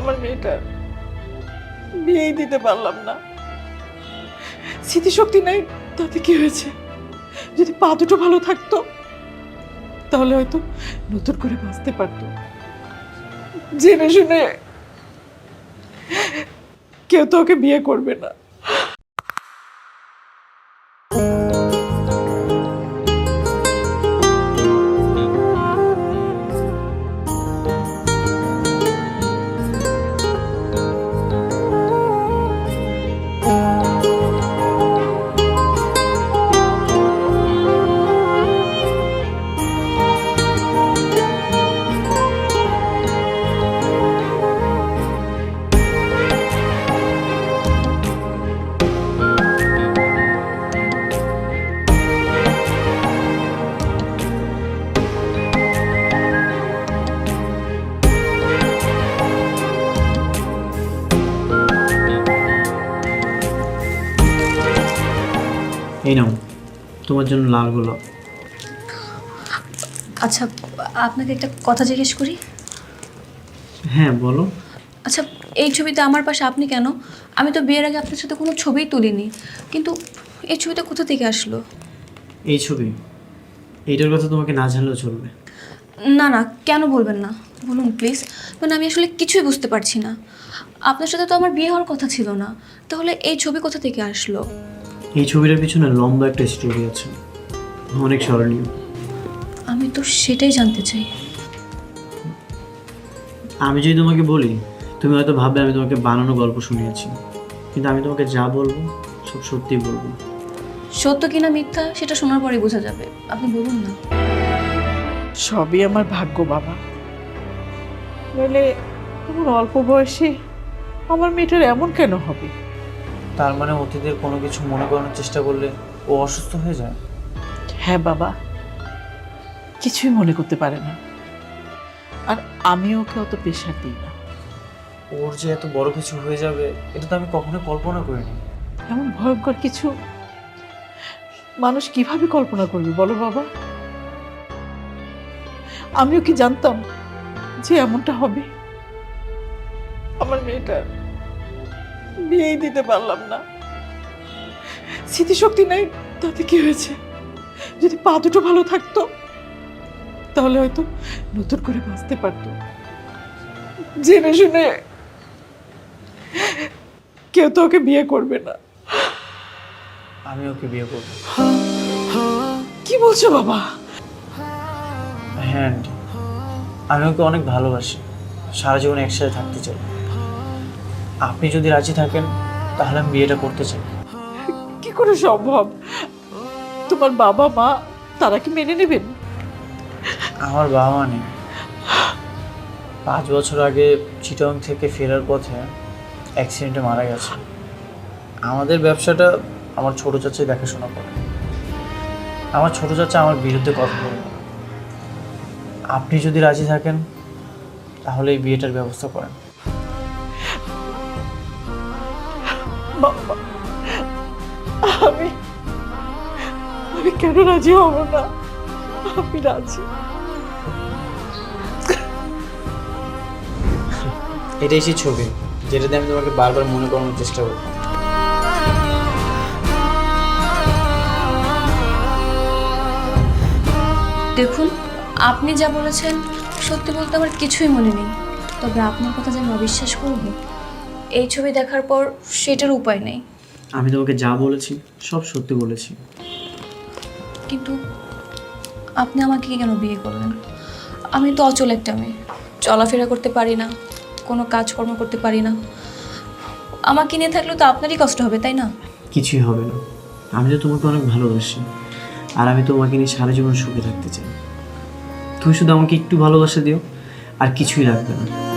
আমার মেয়েটা বিয়েই দিতে পারলাম না। স্মৃতিশক্তি নাই, তাতে কি হয়েছে? যদি পা দুটো ভালো থাকতো, তাহলে হয়তো নতুন করে বাঁচতে পারতো। জেনে শুনে কেউ তো ওকে বিয়ে করবে না। এই নাও তোমার জন্য লাল গোলাপ আচ্ছা আপনাকে একটা কথা জিজ্ঞেস করি? হ্যাঁ বলো। আচ্ছা এই ছবিতে আমার পাশে আপনি কেন? আমি তো বিয়ের আগে আপনার সাথে কোনো ছবিই তুলিনি। কিন্তু এই ছবিটা কোথা থেকে আসলো? এই ছবি এইটার কথা তোমাকে না জানলেও চলবে। না না কেন বলবেন না? বলুন প্লিজ মানে আমি আসলে কিছুই বুঝতে পারছি না। আপনার সাথে তো আমার বিয়ে হওয়ার কথা ছিল না। তাহলে এই ছবি কোথা থেকে আসলো? এই ছবিটার পিছনে লম্বা একটা স্টোরি আছে। অনেক স্মরণীয়। আমি তো সেটাই জানতে চাই। আমি যদি তোমাকে বলি তুমি হয়তো ভাববে আমি তোমাকে বানানো গল্প শুনিয়েছি। কিন্তু আমি তোমাকে যা বলব সব সত্যি বলব। সত্য কিনা মিথ্যা সেটা শোনার পরেই বোঝা যাবে। আপনি বলুন না। সবই আমার ভাগ্য বাবা। নইলে এমন অল্প বয়সে আমার মেয়েটার এমন কেন হবে? তার মানে অতীতের কোনো কিছু মনে করানোর চেষ্টা করলে ও অসুস্থ হয়ে যায়? হ্যাঁ বাবা। কিছুই মনে করতে পারে না। আর আমি ওকে অত প্রেশার দিই না। ওর যে এত বড় কিছু হয়ে যাবে এটা তো আমি কখনো কল্পনা করিনি। এমন ভয়ঙ্কর কিছু মানুষ কীভাবে কল্পনা করবে বলো বাবা? আমিও কি জানতাম যে এমনটা হবে? আমার মেয়েটা বিয়েই দিতে পারলাম না। স্মৃতিশক্তি নাই তাতে কি হয়েছে? যদি পা দুটো ভালো থাকতো তাহলে হয়তো নতুন করে বাঁচতে পারতো। জেনে শুনে কেউ তো ওকে বিয়ে করবে না। আমি ওকে বিয়ে করব। কি বলছো বাবা? হ্যাঁ আন্টি। আমি ওকে অনেক ভালোবাসি। সারা জীবন একসাথে থাকতে চাই। আপনি যদি রাজি থাকেন তাহলে আমি বিয়েটা করতে চাই। কি করে সম্ভব? তোমার বাবা মা তারা কি মেনে নেবেন? আমার বাবা মা নেই। পাঁচ বছর আগে চিটং থেকে ফেরার পথে অ্যাক্সিডেন্টে মারা গেছে। আমাদের ব্যবসাটা আমার ছোট চাচাই দেখাশোনা করে। আমার ছোট চাচা আমার বিরুদ্ধে কথা বলবে আপনি যদি রাজি থাকেন তাহলে এই বিয়েটার ব্যবস্থা করেন। বাবা আমি আমি কেন রাজি হব না? আমি রাজি। এটাই সেই ছবি যেটাতে আমি তোমাকে বারবার মনে করানোর চেষ্টা করব। দেখুন আপনি যা বলেছেন সত্যি বলতে আমার কিছুই মনে নেই। তবে আপনার কথা যে আমি অবিশ্বাস করব এই ছবি দেখার পর সেটার উপায় নেই। আমি তোমাকে যা বলেছি সব সত্যি বলেছি। কিন্তু আপনি আমাকে কেন বিয়ে করলেন? আমি তো অচল একটা মেয়ে। চলাফেরা করতে পারি না কোনো কাজকর্ম করতে পারি না। আমাকে নিয়ে থাকলেও তো আপনারই কষ্ট হবে তাই না? কিছুই হবে না। আমি তো তোমাকে অনেক ভালোবাসি আর আমি তোমাকে নিয়ে সারা জীবন সুখে থাকতে চাই। তুমি শুধু আমাকে একটু ভালোবাসা দিও আর কিছুই লাগবে না।